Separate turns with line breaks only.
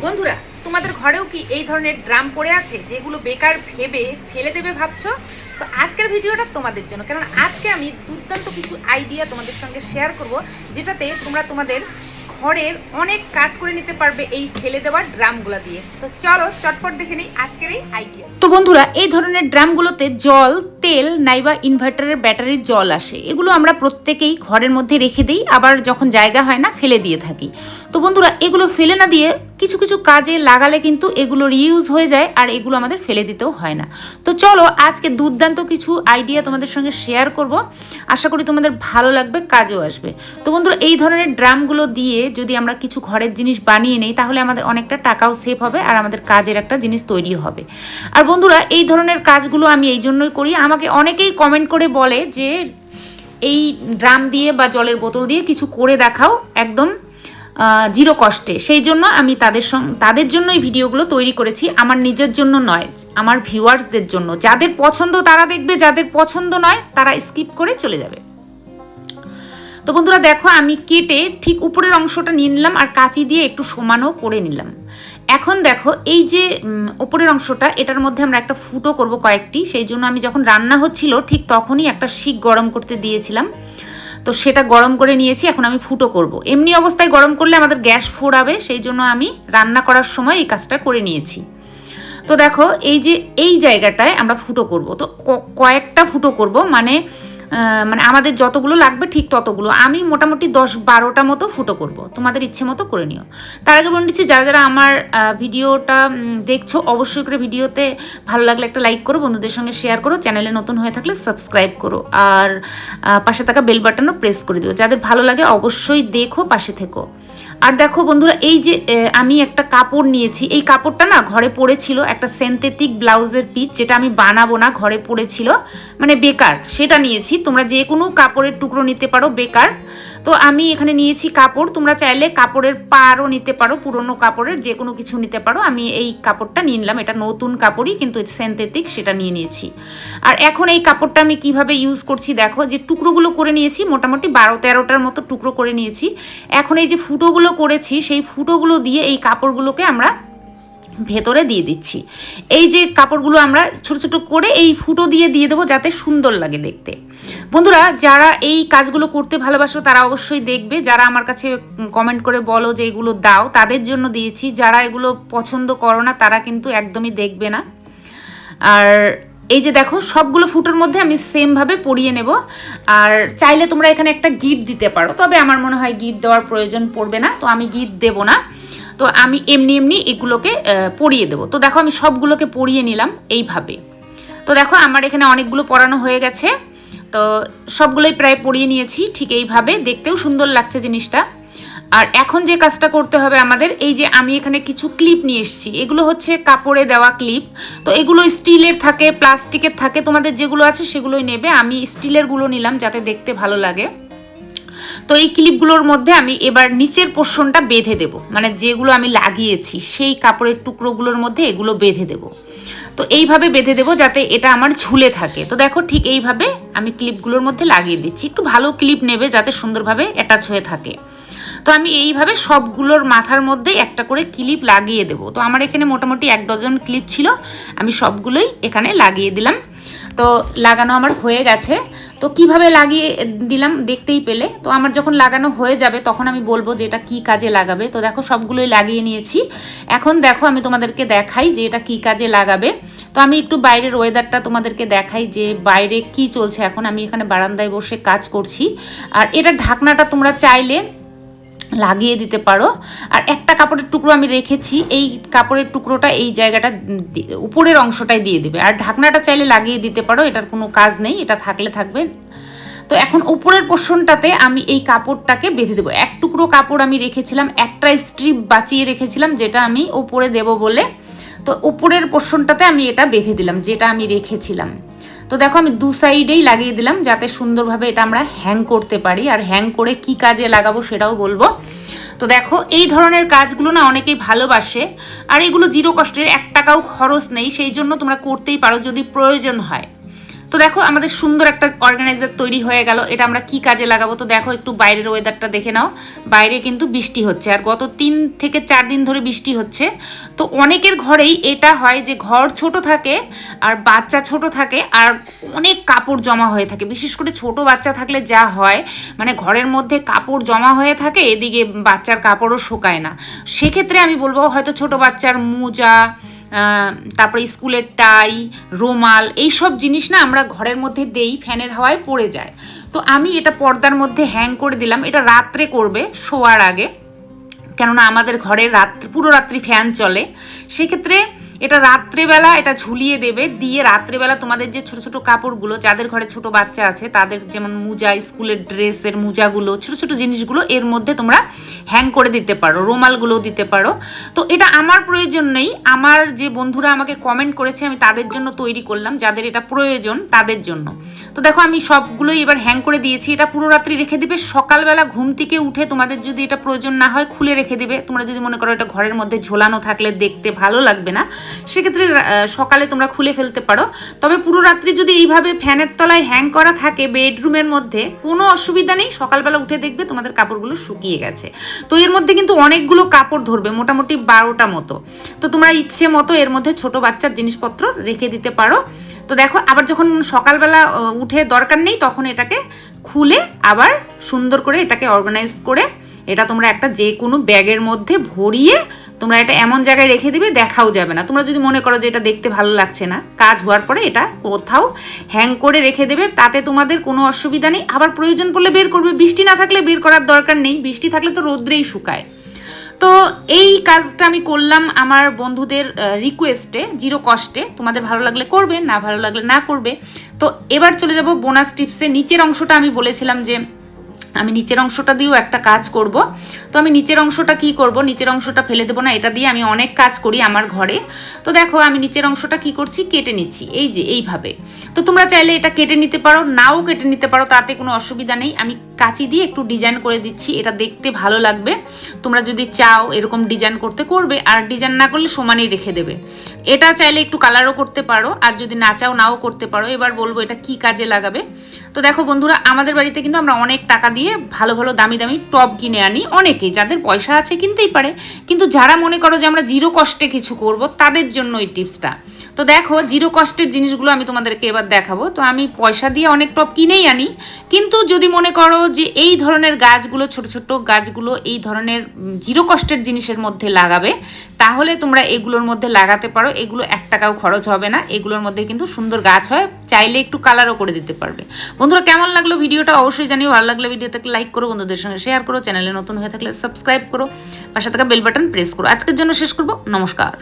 বন্ধুরা তোমাদের ঘরেও কি এই ধরনের ড্রাম পড়ে আছে? যেগুলো বেকার ভেবে ফেলে দেবে ভাবছ? তো আজকের ভিডিওটা তোমাদের জন্য। কারণ আজকে আমি দুর্দান্ত কিছু আইডিয়া তোমাদের সঙ্গে শেয়ার করব, যেটাতে তোমরা তোমাদের ঘরের অনেক কাজ করে নিতে পারবে এই ফেলে দেওয়া ড্রামগুলো দিয়ে। তো চলো, চটপট দেখে নেই আজকের এই আইডিয়া তো বন্ধুরা, এই ধরনের ড্রামগুলোতে জল, তেল, নাইবা ইনভার্টারের ব্যাটারির জল আসে। এগুলো আমরা প্রত্যেকেই ঘরের মধ্যে রেখে দিই, আবার যখন জায়গা হয় না, ফেলে দিয়ে থাকি। তো বন্ধুরা, এগুলো ফেলে না দিয়ে কিছু কিছু কাজে লাগালে কিন্তু এগুলো রিউজ হয়ে যায় আর এগুলো আমাদের ফেলে দিতেও হয় না। তো চলো আজকে দুর্দান্ত কিছু আইডিয়া তোমাদের সঙ্গে শেয়ার করব। আশা করি তোমাদের ভালো লাগবে, কাজেও আসবে। তো বন্ধুরা, এই ধরনের ড্রামগুলো দিয়ে যদি আমরা কিছু ঘরের জিনিস বানিয়ে নেই, তাহলে আমাদের অনেকটা টাকাও সেভ হবে আর আমাদের কাজের একটা জিনিস তৈরি হবে। আর বন্ধুরা, এই ধরনের কাজগুলো আমি এই জন্যই করি, আমাকে অনেকেই কমেন্ট করে বলে যে, এই ড্রাম দিয়ে বা জলের বোতল দিয়ে কিছু করে দেখাও, একদম জিরো কষ্টে। সেই জন্য আমি তাদের তাদের জন্য এই ভিডিওগুলো তৈরি করেছি। আমার নিজের জন্য নয়, আমার ভিউয়ার্সদের জন্য। যাদের পছন্দ তারা দেখবে, যাদের পছন্দ নয় তারা স্কিপ করে চলে যাবে। তো বন্ধুরা দেখো, আমি কেটে ঠিক উপরের অংশটা নিয়ে নিলাম আর কাঁচি দিয়ে একটু সমানও করে নিলাম। এখন দেখো, এই যে ওপরের অংশটা, এটার মধ্যে আমরা একটা ফুটো করব কয়েকটি। সেই জন্য আমি যখন রান্না হচ্ছিল, ঠিক তখনই একটা শিক গরম করতে দিয়েছিলাম। তো সেটা গরম করে নিয়েছি, এখন আমি ফুটো করব। এমনি অবস্থায় গরম করলে আমাদের গ্যাস ফোড়াবে, সেই জন্য আমি রান্না করার সময় এই কাজটা করে নিয়েছি তো দেখো, এই যে, এই জায়গাটায় আমরা ফুটো করব তো কয়েকটা ফুটো করব মানে মানে আমাদের যতগুলো লাগবে ঠিক ততগুলো। আমি মোটামুটি দশ বারোটা মতো ফুটো করব। তোমাদের ইচ্ছে মতো করে নিও। তার আগে বলে দিচ্ছি, যারা যারা আমার ভিডিওটা দেখছ, অবশ্যই করে ভিডিওতে ভালো লাগলে একটা লাইক করো, বন্ধুদের সঙ্গে শেয়ার করো। চ্যানেলে নতুন হয়ে থাকলে সাবস্ক্রাইব করো। আর পাশে থাকা বেল বাটনও প্রেস করে দিও। যাদের ভালো লাগে অবশ্যই দেখো, পাশে থেকো। আর দেখো বন্ধুরা, এই যে আমি একটা কাপড় নিয়েছি। এই কাপড়টা না ঘরে পড়েছিল একটা সেন্থেটিক ব্লাউজের পিস যেটা আমি বানাবো না, ঘরে পড়েছিল। মানে বেকার, সেটা নিয়েছি। তোমরা যে কোনো কাপড়ের টুকরো নিতে পারো, বেকার। তো আমি এখানে নিয়েছি কাপড়। তোমরা চাইলে কাপড়ের পাড়ও নিতে পারো, পুরনো কাপড়ের, যে কোনো কিছু নিতে পারো। আমি এই কাপড়টা নিয়ে নিলাম, এটা নতুন কাপড়ই, কিন্তু সেন্থেটিক সেটা নিয়ে নিয়েছি। আর এখন এই কাপড়টা আমি কীভাবে ইউজ করছি দেখো, যে টুকরোগুলো করে নিয়েছি, মোটামুটি বারো তেরোটার মতো টুকরো করে নিয়েছি। এখন এই যে ফুটোগুলো করেছি, সেই ফুটোগুলো দিয়ে এই কাপড়গুলোকে আমরা ভেতরে দিয়ে দিচ্ছি। এই যে কাপড়গুলো আমরা ছোট ছোট করে এই ফুটো দিয়ে দিয়ে দেবো যাতে সুন্দর লাগে দেখতে। বন্ধুরা, যারা এই কাজগুলো করতে ভালোবাসো তারা অবশ্যই দেখবে। যারা আমার কাছে কমেন্ট করে বলো যে এগুলো দাও, তাদের জন্য দিয়েছি। যারা এগুলো পছন্দ করো না, তারা কিন্তু একদমই দেখবে না। আর এই যে দেখো, সবগুলো ফুটোর মধ্যে আমি সেমভাবে পরিয়ে নেব। আর চাইলে তোমরা এখানে একটা গিট দিতে পারো। তবে আমার মনে হয় গিট দেওয়ার প্রয়োজন পড়বে না। তো আমি গিট দেব না। তো আমি এমনি এমনি এগুলোকে পরিয়ে দেবো। তো দেখো আমি সবগুলোকে পরিয়ে নিলাম এইভাবে। তো দেখো আমার এখানে অনেকগুলো পরানো হয়ে গেছে। তো সবগুলোই প্রায় পরিয়ে নিয়েছি ঠিক এইভাবে। দেখতেও সুন্দর লাগছে জিনিসটা। আর এখন যে কাজটা করতে হবে আমাদের, এই যে আমি এখানে কিছু ক্লিপ নিয়ে এসেছি। এগুলো হচ্ছে কাপড়ে দেওয়া ক্লিপ। তো এগুলো স্টিলের থাকে, প্লাস্টিকের থাকে। তোমাদের যেগুলো আছে সেগুলোই নেবে। আমি স্টিলেরগুলো নিলাম যাতে দেখতে ভালো লাগে। তো এই ক্লিপগুলোর মধ্যে আমি এবার নিচের পোর্শনটা বেঁধে দেব। মানে যেগুলো আমি লাগিয়েছি, সেই কাপড়ের টুকরোগুলোর মধ্যে এগুলো বেঁধে দেব। তো এইভাবে বেঁধে দেবো যাতে এটা আমার ঝুলে থাকে। তো দেখো ঠিক এইভাবে আমি ক্লিপগুলোর মধ্যে লাগিয়ে দিচ্ছি। একটু ভালো ক্লিপ নেবে যাতে সুন্দরভাবে অ্যাটাচ হয়ে থাকে। তো আমি এইভাবে সবগুলোর মাথার মধ্যেই একটা করে ক্লিপ লাগিয়ে দেবো। তো আমার এখানে মোটামুটি এক ডজন ক্লিপ ছিল। আমি সবগুলোই এখানে লাগিয়ে দিলাম। তো লাগানো আমার হয়ে গেছে। তো কীভাবে লাগিয়ে দিলাম দেখতেই পেলে। তো আমার যখন লাগানো হয়ে যাবে তখন আমি বলব যে এটা কী কাজে লাগাবে। তো দেখো সবগুলোই লাগিয়ে নিয়েছি। এখন দেখো আমি তোমাদেরকে দেখাই যে এটা কী কাজে লাগাবে। তো আমি একটু বাইরের ওয়েদারটা তোমাদেরকে দেখাই যে বাইরে কি চলছে। এখন আমি এখানে বারান্দায় বসে কাজ করছি। আর এটা ঢাকনাটা তোমরা চাইলে লাগিয়ে দিতে পারো। আর একটা কাপড়ের টুকরো আমি রেখেছি, এই কাপড়ের টুকরোটা এই জায়গাটা উপরের অংশটাই দিয়ে দেবে। আর ঢাকনাটা চাইলে লাগিয়ে দিতে পারো, এটার কোনো কাজ নেই, এটা থাকলে থাকবে। তো এখন উপরের পোর্শনটাতে আমি এই কাপড়টাকে বেঁধে দেবো। এক টুকরো কাপড় আমি রেখেছিলাম, একটা স্ট্রিপ বাঁচিয়ে রেখেছিলাম, যেটা আমি উপরে দেব বলে। তো উপরের পোর্শনটাতে আমি এটা বেঁধে দিলাম, যেটা আমি রেখেছিলাম। তো দেখো আমি দু সাইডেই লাগিয়ে দিলাম যাতে সুন্দরভাবে এটা আমরা হ্যাং করতে পারি। আর হ্যাং করে কি কাজে লাগাবো সেটাও বলব। তো দেখো এই ধরনের কাজগুলো না অনেকেই ভালোবাসে। আর এগুলো জিরো কষ্টের এক টাকাও খরচ নেই। সেই জন্য তোমরা করতেই পারো যদি প্রয়োজন হয়। তো দেখো আমাদের সুন্দর একটা অর্গানাইজার তৈরি হয়ে গেল। এটা আমরা কি কাজে লাগাবো? তো দেখো একটু বাইরের ওয়েদারটা দেখে নাও। বাইরে কিন্তু বৃষ্টি হচ্ছে আর গত তিন থেকে চার দিন ধরে বৃষ্টি হচ্ছে। তো অনেকের ঘরেই এটা হয় যে ঘর ছোট থাকে আর বাচ্চা ছোট থাকে আর অনেক কাপড় জমা হয়ে থাকে। বিশেষ করে ছোট বাচ্চা থাকলে যা হয় মানে ঘরের মধ্যে কাপড় জমা হয়ে থাকে, এদিকে বাচ্চার কাপড়ও শুকায় না। সেক্ষেত্রে আমি বলব হয়তো ছোট বাচ্চার মোজা তারপরে স্কুলের টাই, রুমাল এই সব জিনিস না আমরা ঘরের মধ্যে দেই, ফ্যানের হাওয়ায় পড়ে যায়। তো আমি এটা পর্দার মধ্যে হ্যাং করে দিলাম। এটা রাত্রে করবে, শোয়ার আগে। কেননা আমাদের ঘরে রাত্রি পুরো রাত্রি ফ্যান চলে। সেক্ষেত্রে এটা রাত্রেবেলা এটা ঝুলিয়ে দেবে, দিয়ে রাত্রেবেলা তোমাদের যে ছোট ছোট কাপড়গুলো, যাদের ঘরে ছোট বাচ্চা আছে, তাদের যেমন মোজা, স্কুলের ড্রেসের মোজাগুলো, ছোট ছোট জিনিসগুলো এর মধ্যে তোমরা হ্যাং করে দিতে পারো, রুমালগুলোও দিতে পারো। তো এটা আমার প্রয়োজন নেই, আমার যে বন্ধুরা আমাকে কমেন্ট করেছে, আমি তাদের জন্য তৈরি করলাম, যাদের এটা প্রয়োজন, তাদের জন্য। তো দেখো, আমি সবগুলোই এবার হ্যাং করে দিয়েছি, এটা পুরো রাত্রি রেখে দিবে, সকালবেলা ঘুম থেকে উঠে তোমাদের যদি এটা প্রয়োজন না হয়, খুলে রেখে দিবে। তোমরা যদি মনে করো এটা ঘরের মধ্যে ঝোলানো থাকলে দেখতে ভালো লাগবে না। সেক্ষেত্রে সকালে তোমরা খুলে ফেলতে পারো। তবে পুরো রাত্রি যদি এইভাবে ফ্যানের তলায় হ্যাং করা থাকে বেডরুমের মধ্যে, কোনো অসুবিধা নেই। সকালবেলা উঠে দেখবে তোমাদের কাপড়গুলো শুকিয়ে গেছে। তো এর মধ্যে কিন্তু অনেকগুলো কাপড় ধরবে, মোটামুটি বারোটা মতো। তো তোমরা ইচ্ছে মতো এর মধ্যে ছোট বাচ্চার জিনিসপত্র রেখে দিতে পারো। তো দেখো, আবার যখন সকালবেলা উঠে দরকার নেই, তখন এটাকে খুলে আবার সুন্দর করে এটাকে অর্গানাইজ করে, এটা তোমরা একটা যে কোনো ব্যাগের মধ্যে ভরিয়ে তোমরা এটা এমন জায়গায় রেখে দিবে, দেখাও যাবে না। তোমরা যদি মনে করো যে এটা দেখতে ভালো লাগছে না, কাজ হওয়ার পরে এটা কোথাও হ্যাং করে রেখে দেবে, তাতে তোমাদের কোনো অসুবিধা নেই। আবার প্রয়োজন পড়লে বের করবে। বৃষ্টি না থাকলে বের করার দরকার নেই। বৃষ্টি থাকলে তো রোদ্রেই শুকায়। তো এই কাজটা আমি করলাম আমার বন্ধুদের রিকোয়েস্টে জিরো কস্টে তোমাদের ভালো লাগলে করবে, না ভালো লাগলে না করবে। তো এবার চলে যাব বোনাস টিপসে নিচের অংশটা আমি বলেছিলাম যে আমি নিচের অংশটা দিয়েও একটা কাজ করব। তো আমি নিচের অংশটা কি করব? নিচের অংশটা ফেলে দেবো না, এটা দিয়ে আমি অনেক কাজ করি আমার ঘরে। তো দেখো, আমি নিচের অংশটা কি করছি? কেটে নিচ্ছি, এই যে, এইভাবে। তো তোমরা চাইলে এটা কেটে নিতে পারো, নাও কেটে নিতে পারো, তাতে কোনো অসুবিধা নেই। আমি কাঁচি দিয়ে একটু ডিজাইন করে দিচ্ছি, এটা দেখতে ভালো লাগবে। তোমরা যদি চাও এরকম ডিজাইন করতে করবে, আর ডিজাইন না করলে সমানেই রেখে দেবে। এটা চাইলে একটু কালারও করতে পারো, আর যদি না চাও নাও করতে পারো। এবার বলব এটা কি কাজে লাগাবে? তো দেখো বন্ধুরা, আমাদের বাড়িতে কিন্তু আমরা অনেক টাকা দিয়ে ভালো ভালো দামি দামি টপ কিনে আনি অনেকেই যাদের পয়সা আছে কিনতেই পারে। কিন্তু যারা মনে করো যে আমরা জিরো কষ্টে কিছু করব, তাদের জন্য এই টিপসটা। তো দেখো, জিরো কস্টের জিনিসগুলো আমি তোমাদেরকে এবার দেখাবো। তো আমি পয়সা দিয়ে অনেক টপ কিনেই আনি। কিন্তু যদি মনে করো যে এই ধরনের গাছগুলো, ছোট ছোট গাছগুলো এই ধরনের জিরো কষ্টের জিনিসের মধ্যে লাগাবে তাহলে তোমরা এগুলোর মধ্যে লাগাতে পারো। এগুলো এক টাকাও খরচ হবে না। এগুলোর মধ্যে কিন্তু সুন্দর গাছ হয়। চাইলে একটু কালারও করে দিতে পারবে। বন্ধুরা, কেমন লাগল ভিডিওটা? অবশ্যই জানিও। ভালো লাগলে ভিডিওতে লাইক করো, বন্ধুদের সঙ্গে শেয়ার করো। চ্যানেলে নতুন হয়ে থাকলে সাবস্ক্রাইব করো। পাশে থাকা বেল বাটন প্রেস করো। আজকের জন্য শেষ করব। নমস্কার।